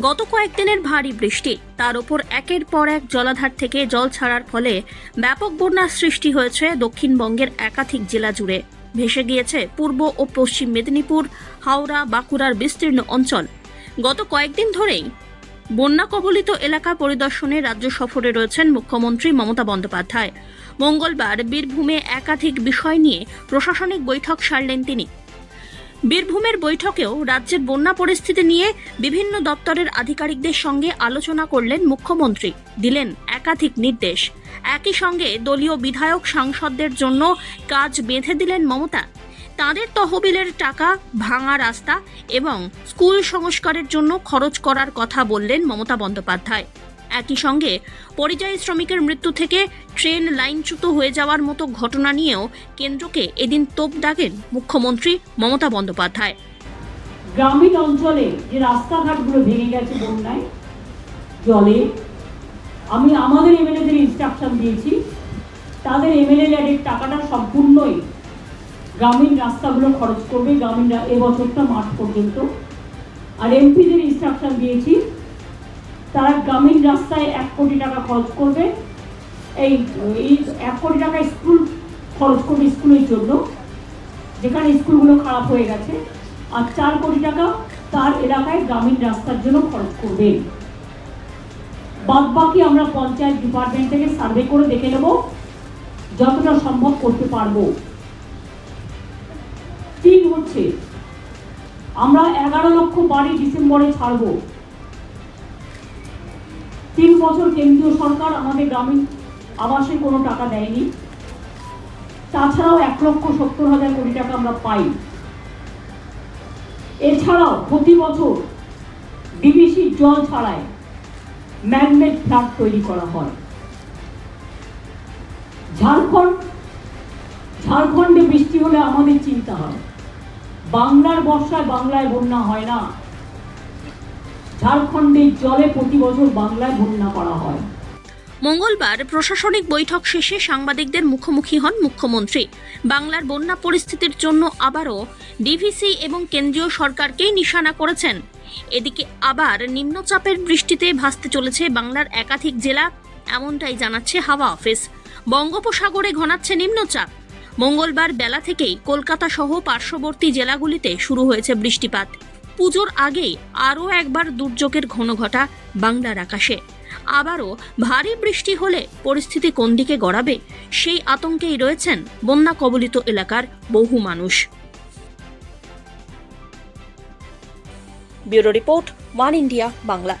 গত কয়েকদিনের ভারী বৃষ্টি। তার উপর একের পর এক জলাধার থেকে জল ছাড়ার ফলে ব্যাপক বন্যার সৃষ্টি হয়েছে দক্ষিণবঙ্গের একাধিক জেলা জুড়ে। ভেসে গিয়েছে পূর্ব ও পশ্চিম মেদিনীপুর, হাওড়া, বাঁকুড়ার বিস্তীর্ণ অঞ্চল। গত কয়েকদিন ধরেই বন্যা কবলিত এলাকা পরিদর্শনে রাজ্য সফরে রয়েছেন মুখ্যমন্ত্রী মমতা বন্দ্যোপাধ্যায়। মঙ্গলবার বীরভূমে একাধিক বিষয় নিয়ে প্রশাসনিক বৈঠক সারলেন তিনি। বীরভূমের বৈঠকেও রাজ্যের বন্যা পরিস্থিতি নিয়ে বিভিন্ন দপ্তরের আধিকারিকদের সঙ্গে আলোচনা করলেন মুখ্যমন্ত্রী। দিলেন একাধিক নির্দেশ। একই সঙ্গে দলীয় বিধায়ক সাংসদদের জন্য কাজ বেঁধে দিলেন মমতা। তাদের তহবিলের টাকা, ভাঙা রাস্তা এবং স্কুল সংস্কারের জন্য খরচ করার কথা বললেন মমতা বন্দ্যোপাধ্যায়। একই সঙ্গে পরিযায়ী শ্রমিকের মৃত্যু থেকে ট্রেন লাইনচ্যুত হয়ে যাওয়ার মতো ঘটনা নিয়েও কেন্দ্রকে এদিন তোপ দাগেন মুখ্যমন্ত্রী মমতা বন্দ্যোপাধ্যায়। গ্রামীণ অঞ্চলে যে রাস্তাঘাটগুলো ভেঙে গেছে বন্যায়, জলে, আমি আমাদের এমএলএদের ইনস্ট্রাকশন দিয়েছি, তাদের এমএলএ ল্যাডের টাকাটা সম্পূর্ণই গ্রামীণ রাস্তাগুলো খরচ করবে গ্রামীণ এবছরটা মার্চ পর্যন্ত। আর এমপিদের ইনস্ট্রাকশন দিয়েছি তারা গ্রামীণ রাস্তায় এক কোটি টাকা খরচ করবে। এই এক কোটি টাকা স্কুল খরচ করবে স্কুলের জন্য। যেখানে স্কুলগুলো খারাপ হয়ে গেছে। আর চার কোটি টাকা তার এলাকায় গ্রামীণ রাস্তার জন্য খরচ করবে। বাদ বাকি আমরা পঞ্চায়েত ডিপার্টমেন্ট থেকে সার্ভে করে দেখে নেব যতটা সম্ভব করতে পারব। তিন হচ্ছে, আমরা এগারো লক্ষ বাড়ি ডিসেম্বরে ছাড়বো। তিন বছর কেন্দ্রীয় সরকার আমাদের গ্রামীণ আবাসে কোনো টাকা দেয়নি। তাছাড়াও এক লক্ষ সত্তর হাজার কোটি টাকা আমরা পাই। এছাড়াও প্রতি বছর ডিবিসির জল ছাড়ায় ম্যাগনেট ফ্ল্যাট তৈরি করা হয়। ঝাড়খণ্ড, ঝাড়খণ্ডে বৃষ্টি হলে আমাদের চিন্তা হয়। বাংলার বর্ষায় বাংলায় বন্যা হয় না। ঝাড়খণ্ডের জলে প্রতি বছর বাংলায় বন্যা করা হয়। মঙ্গলবার প্রশাসনিক বৈঠক শেষে সাংবাদিকদের মুখোমুখি হন মুখ্যমন্ত্রী। বাংলার বন্যা পরিস্থিতির জন্য আবারও ডিভিসি এবং কেন্দ্রীয় সরকারকেই নিশানা করেছেন। এদিকে আবার নিম্নচাপের বৃষ্টিতে ভাসতে চলেছে বাংলার একাধিক জেলা, এমনটাই জানাচ্ছে হাওয়া অফিস। বঙ্গোপসাগরে ঘনাচ্ছে নিম্নচাপ। মঙ্গলবার বেলা থেকেই কলকাতা সহ পার্শ্ববর্তী জেলাগুলিতে শুরু হয়েছে বৃষ্টিপাত। পুজোর আগেই আরও একবার দুর্যোগের ঘন ঘটা বাংলার আকাশে। আবারও ভারী বৃষ্টি হলে পরিস্থিতি কোন দিকে গড়াবে, সেই আতঙ্কেই রয়েছেন বন্যা কবলিত এলাকার বহু মানুষ। Bureau report, one India, Bangla.